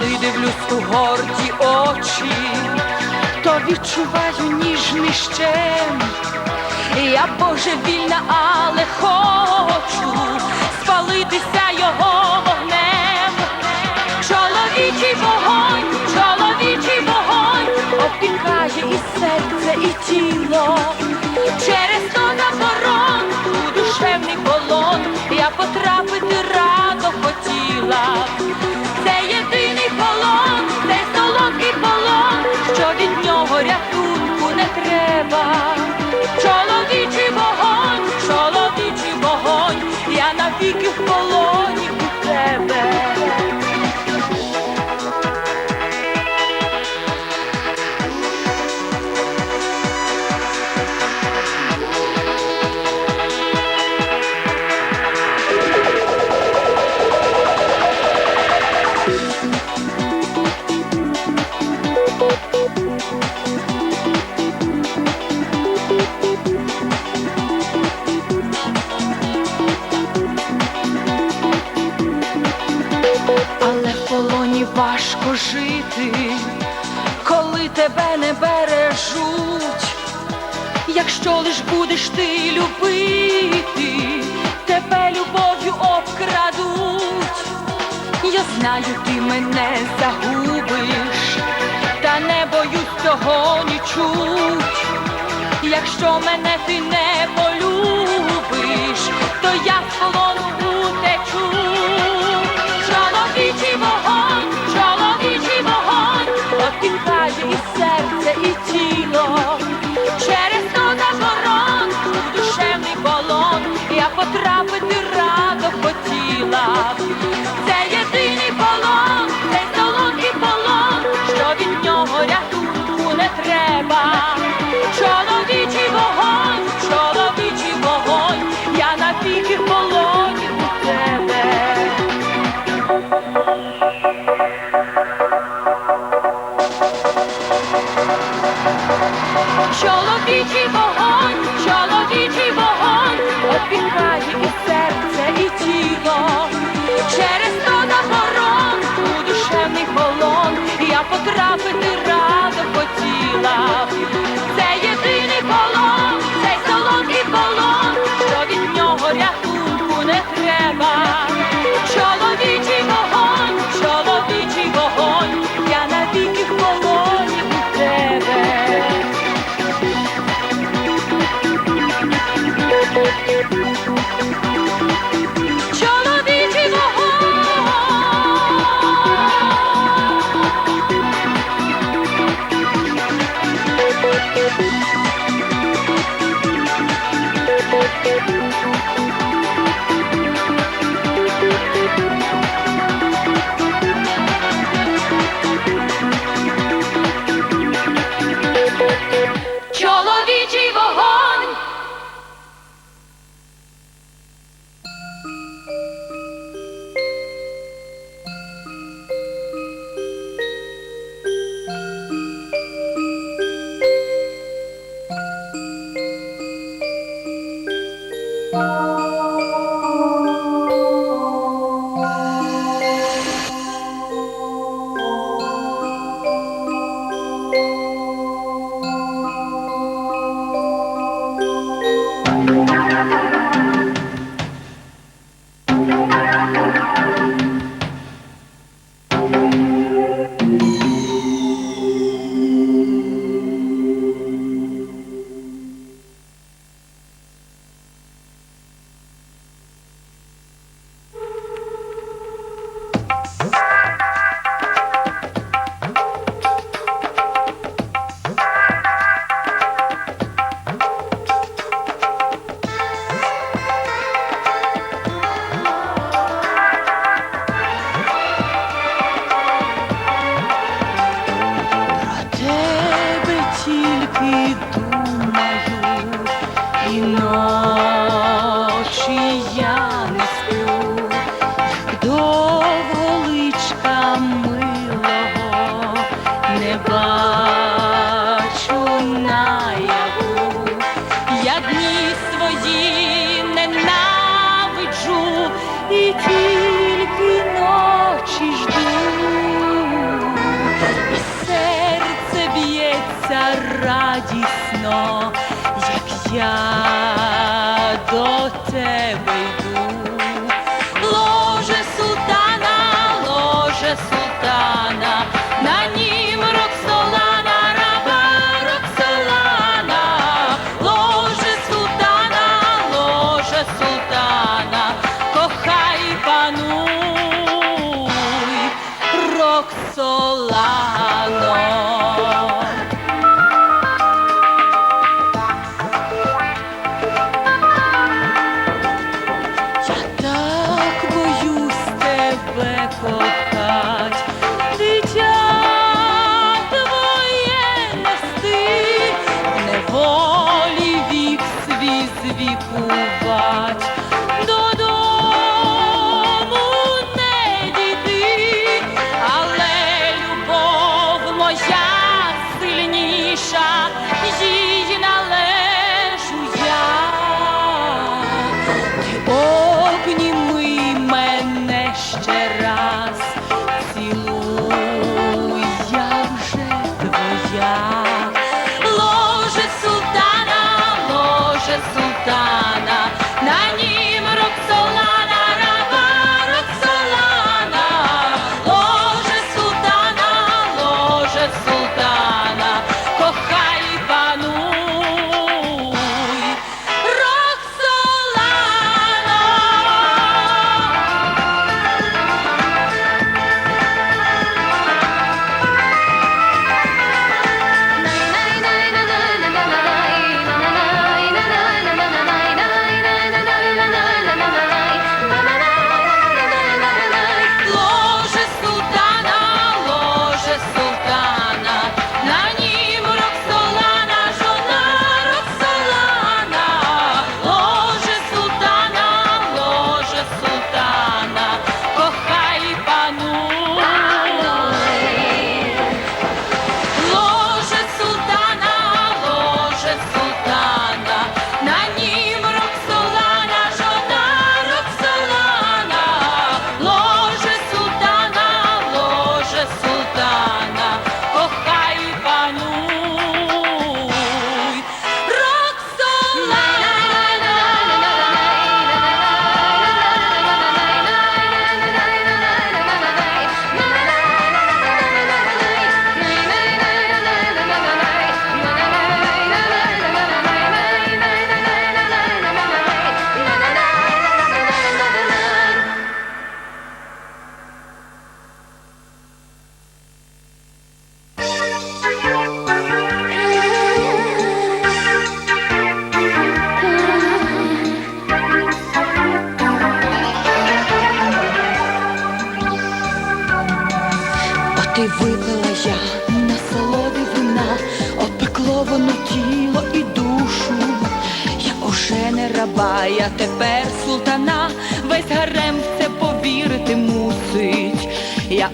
коли дивлюсь у горді очі, то відчуваю ніжний щем. Я Боже вільна, але хочу спалитися його вогнем. Чоловічий вогонь, чоловічий вогонь обпікає і серце, і тіло. Через то на порог у душевний полон я потрапити радо хотіла. Це є полон, цей солодкий полон, що від нього рятунку не треба. Чоловічий вогонь, чоловічий вогонь, я навіки в полоні тебе не бережуть. Якщо лиш будеш ти любити, тебе любов'ю обкрадуть. Я знаю, ти мене загубиш, та не боюсь цього нічуть. Якщо мене ти не полюбиш, то я з полону утечу. Опікає і серце, і тіло. Через то заборон у душевний полон я потрапити радо хотіла. Це єдиний полон, цей солодкий полон, що від нього рятунку не треба. Потрапити радо хотіла. Це єдиний полон, цей солодкий полон, що від нього рятунку не треба. Чоловічий вогонь,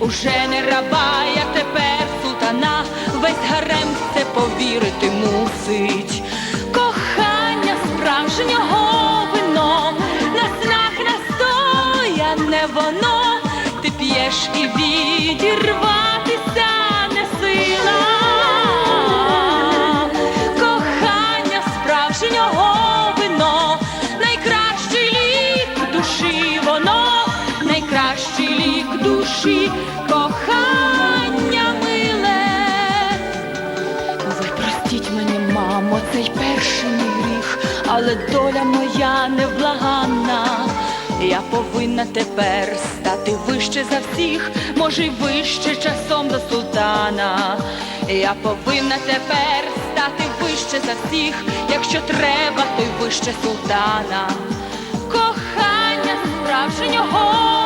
Уже не раба, я тепер султана, весь гарем в це повірити мусить. Кохання справжнього вино, на снах настояне воно, ти п'єш і відірва. доля моя невблаганна, я повинна тепер стати вище за всіх, може, й вище часом до султана. Я повинна тепер стати вище за всіх, якщо треба, то й вище султана. Кохання справжнього.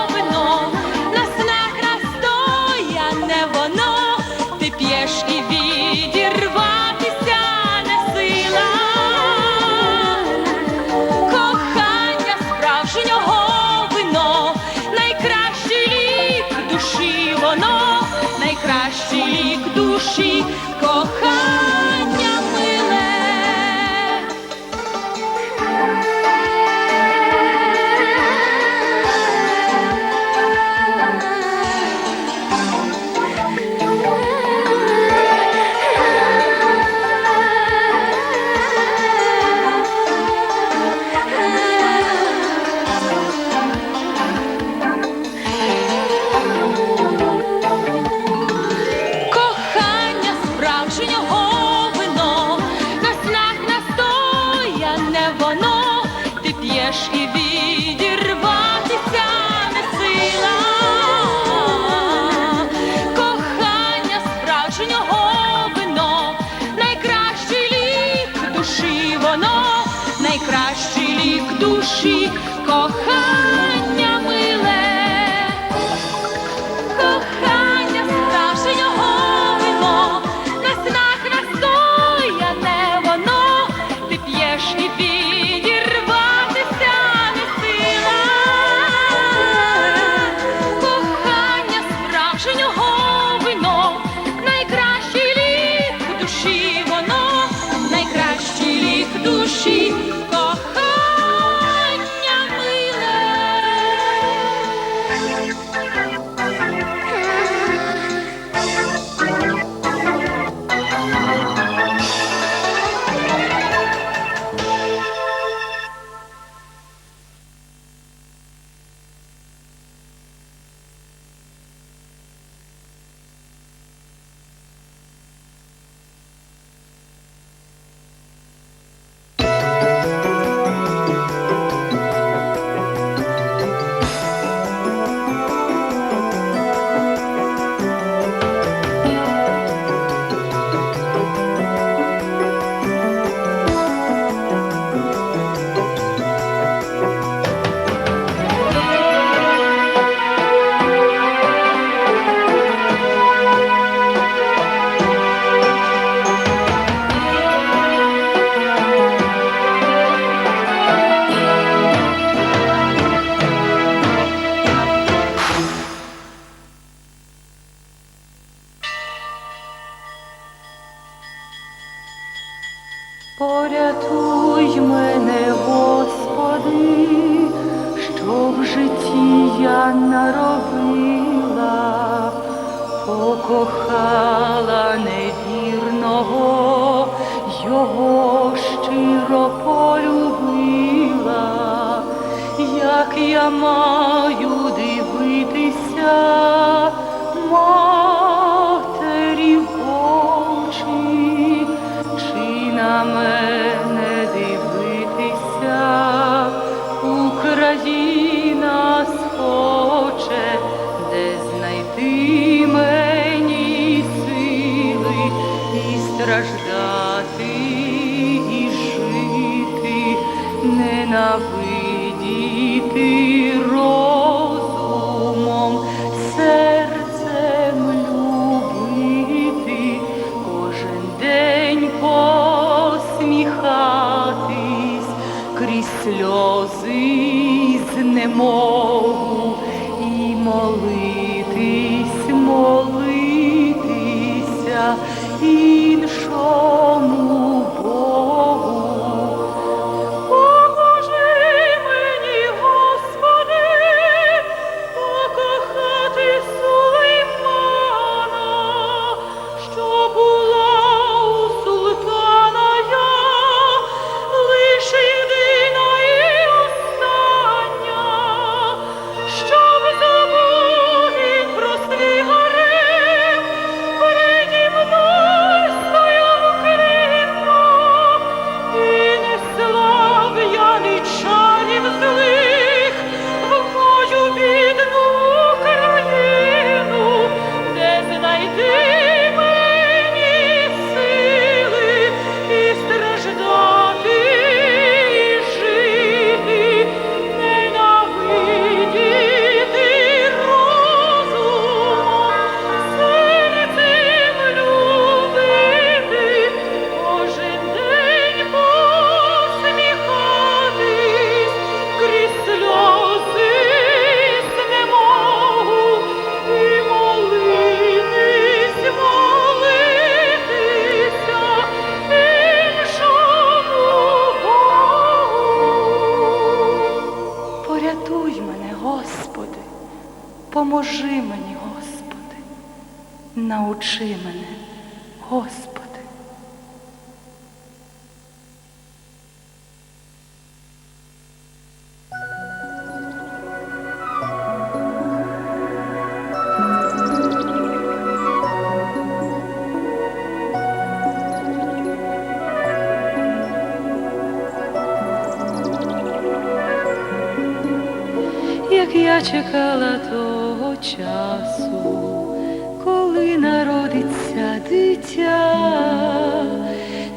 ненавидіти. Поможи мені, Господи, научи мене, Господи. Як я чекала часу, коли народиться дитя,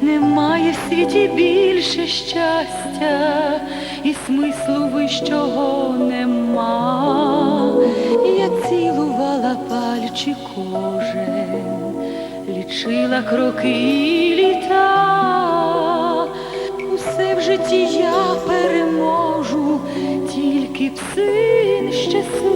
немає в світі більше щастя, і смислу вищого нема. Я цілувала пальчі кожен, лічила кроки літа, усе в житті я переможу, тільки псин щасливий.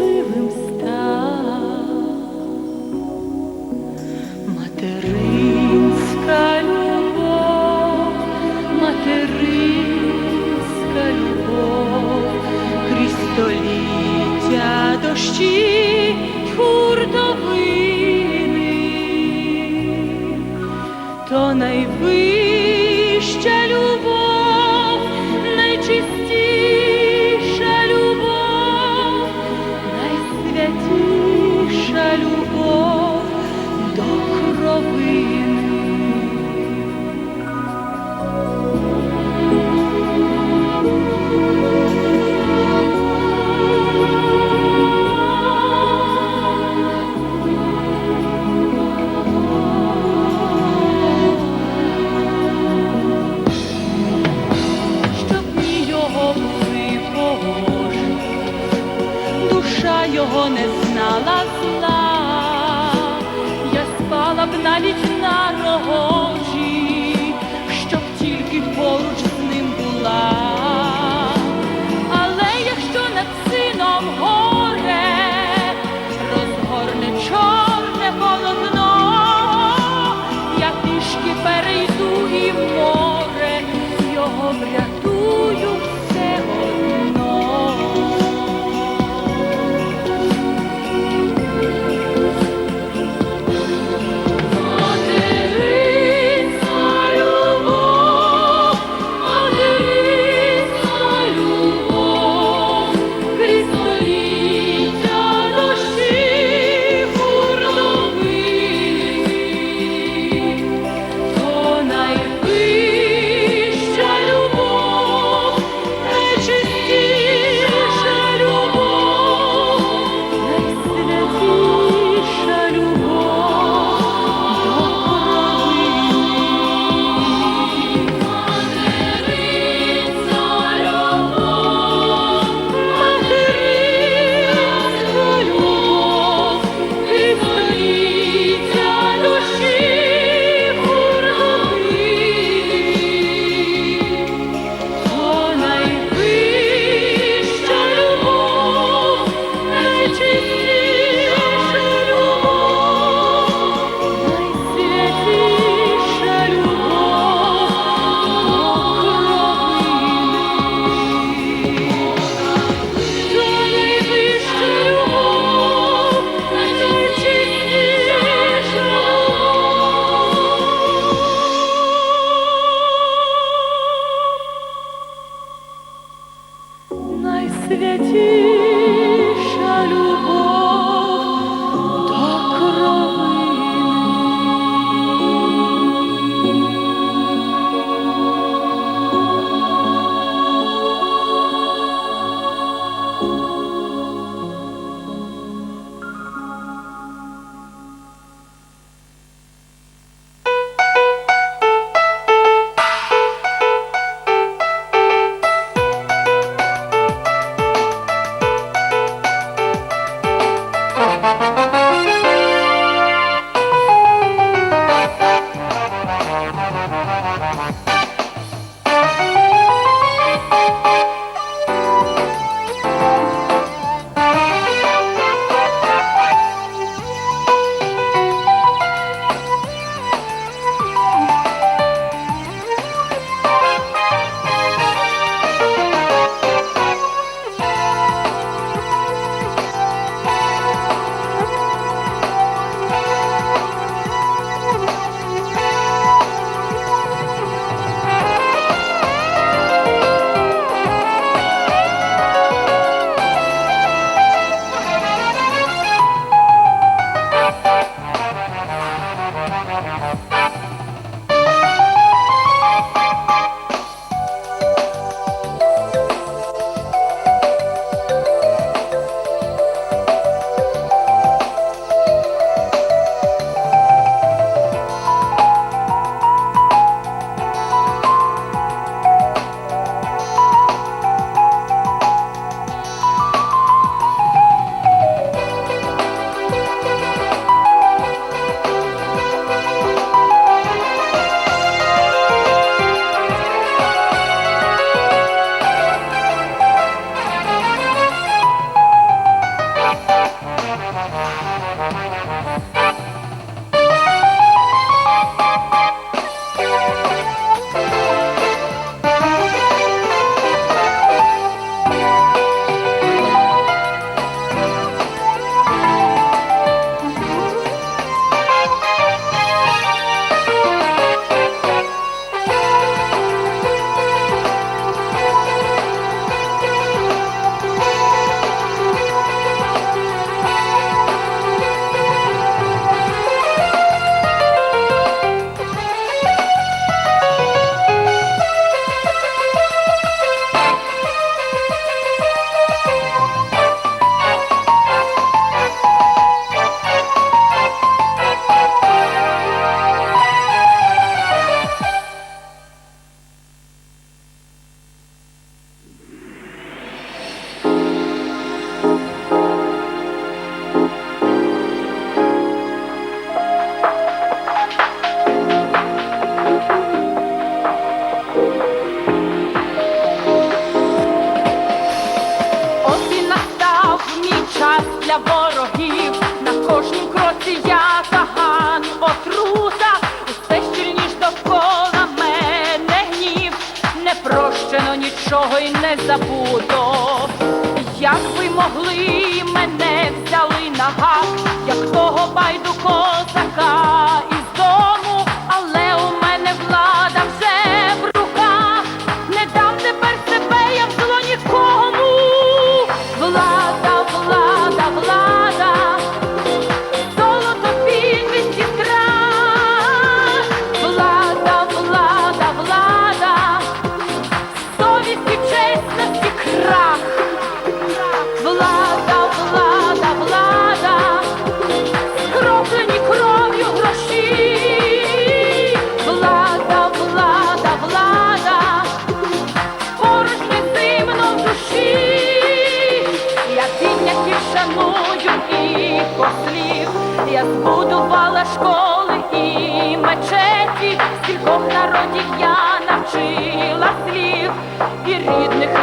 Мене взяли на гак, як того байду козака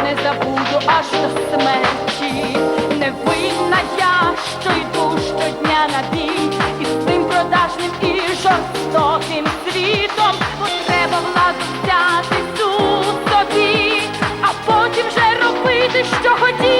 не забуду аж до смерті, не винна я, що йду щодня на бій, і з цим продажним і жорстоким світом Бо треба владу взяти тут собі, а потім вже робити, що хотів.